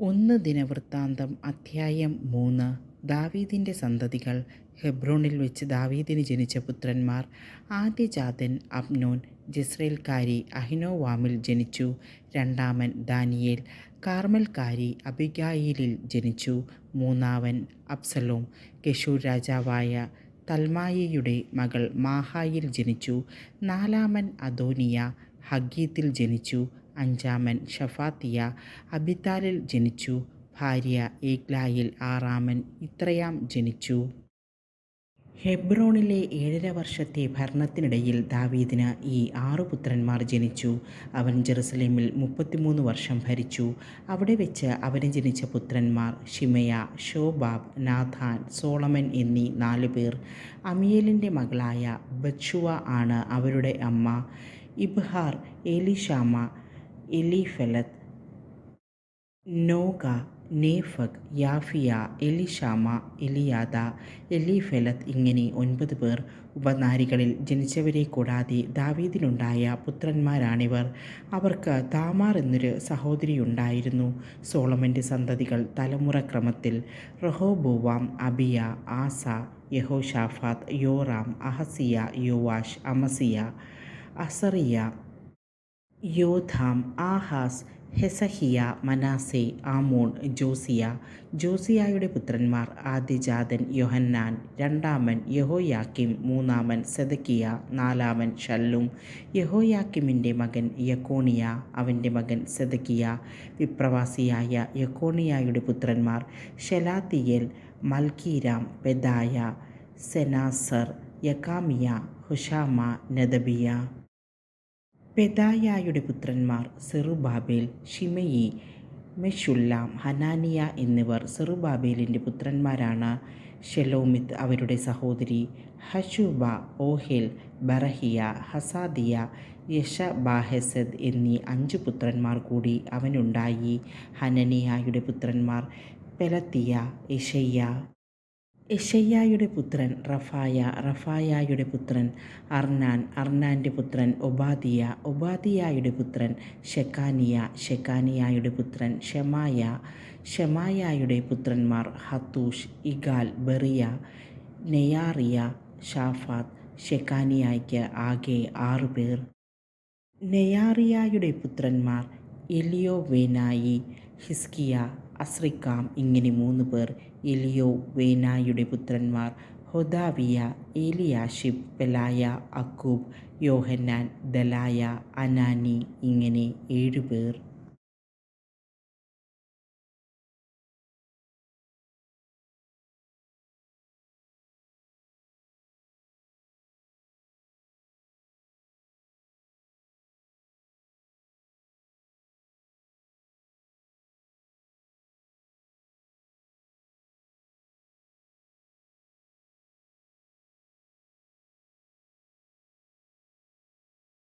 ഒന്ന് ദിനവൃത്താന്തം അധ്യായം മൂന്ന്. ദാവീദിന്റെ സന്തതികൾ. ഹെബ്രോണിൽ വെച്ച് ദാവീദിന് ജനിച്ച പുത്രന്മാർ. ആദ്യജാതൻ അബ്നോൻ ജിസ്രേൽക്കാരി അഹിനോവാമിൽ ജനിച്ചു. രണ്ടാമൻ ദാനിയേൽ കാർമൽക്കാരി അബിഗായിലിൽ ജനിച്ചു. മൂന്നാവൻ അബ്സലോം കെഷൂർ രാജാവായ തൽമായയുടെ മകൾ മാഹായിൽ ജനിച്ചു. നാലാമൻ അദോനിയ ഹഗീത്തിൽ ജനിച്ചു. അഞ്ചാമൻ ഷഫാത്തിയ അബിത്താലിൽ ജനിച്ചു. ഭാര്യ ഏഗ്ലായിൽ ആറാമൻ ഇത്രയാം ജനിച്ചു. ഹെബ്രോണിലെ ഏഴര വർഷത്തെ ഭരണത്തിനിടയിൽ ദാവീദിന് ഈ ആറു പുത്രന്മാർ ജനിച്ചു. അവൻ ജെറുസലേമിൽ മുപ്പത്തിമൂന്ന് വർഷം ഭരിച്ചു. അവിടെ വെച്ച് അവന് ജനിച്ച പുത്രന്മാർ ഷിമയ ഷോബാബ് നാഥാൻ സോളമൻ എന്നീ നാലു പേർ. അമിയേലിന്റെ മകളായ ബച്ചുവ ആണ് അവരുടെ അമ്മ. ഇബ്ഹാർ എലിഷാമ എലിഫലത്ത് നോഗ നേഫക് യാഫിയ എലിഷാമ എലിയാദ എലിഫെലത്ത് ഇങ്ങനെ ഒൻപത് പേർ ഉപനാരികളിൽ ജനിച്ചവരെ കൂടാതെ ദാവീദിനുണ്ടായ പുത്രന്മാരാണിവർ. അവർക്ക് താമാർ എന്നൊരു സഹോദരിയുണ്ടായിരുന്നു. സോളമന്റെ സന്തതികൾ തലമുറക്രമത്തിൽ Rehoboam Abijah Asa Jehoshaphat Joram Ahaziah Joash Amaziah Azariah Jotham Ahaz Hezekiah Manasseh Amon Josiah. ജോസിയായുടെ പുത്രന്മാർ ആദ്യജാതൻ യൊഹന്നാൻ രണ്ടാമൻ യഹോയാക്കിം മൂന്നാമൻ സെദക്കിയ നാലാമൻ ഷല്ലും യഹോയാക്കിമിന്റെ മകൻ യക്കോണിയ അവന്റെ മകൻ സെദക്കിയ. വിപ്രവാസിയായ യക്കോണിയായുടെ പുത്രന്മാർ ഷെലാത്തിയൽ മൽക്കീരാം പെദായ സെനാസർ യക്കാമിയ ഹുഷാമ നദബിയ. പെദായായുടെ പുത്രന്മാർ സെറുബാബേൽ ഷിമയി മെഷുല്ലാം ഹനാനിയ എന്നിവർ സെറുബാബേലിന്റെ പുത്രന്മാരാണ്. ഷെലോമിത്ത് അവരുടെ സഹോദരി ഹഷുബ ഓഹേൽ ബറഹിയ ഹസാദിയ യഷബാഹെസദ് എന്നീ അഞ്ച് പുത്രന്മാർ കൂടി അവനുണ്ടായി. ഹനനിയായുടെ പുത്രന്മാർ പെലത്തിയ ഇഷയ്യ എഷയ്യായുടെ പുത്രൻ റഫായ റഫായായുടെ പുത്രൻ അർനാൻ അർനാന്റെ പുത്രൻ ഒബാദിയ ഒബാദിയായുടെ പുത്രൻ ഷെക്കാനിയ ഷെക്കാനിയായുടെ പുത്രൻ ഷെമായ ഷെമായായുടെ പുത്രന്മാർ ഹത്തൂഷ് ഇഗാൽ ബെറിയ നെയാറിയ ഷാഫാത്ത് ഷെക്കാനിയായ്ക്ക് ആകെ ആറുപേർ നെയാറിയായുടെ പുത്രന്മാർ എലിയോ വേനായി ഹിസ്കിയ അസ്രിക്കാം. ഇങ്ങനെ മൂന്ന് പേർ എലിയോ വേനായുടെ പുത്രന്മാർ ഹൊദാവിയ ഏലിയാഷിബ് പെലായ അക്കൂബ് യോഹന്നാൻ ദലായ അനാനി ഇങ്ങനെ ഏഴുപേർ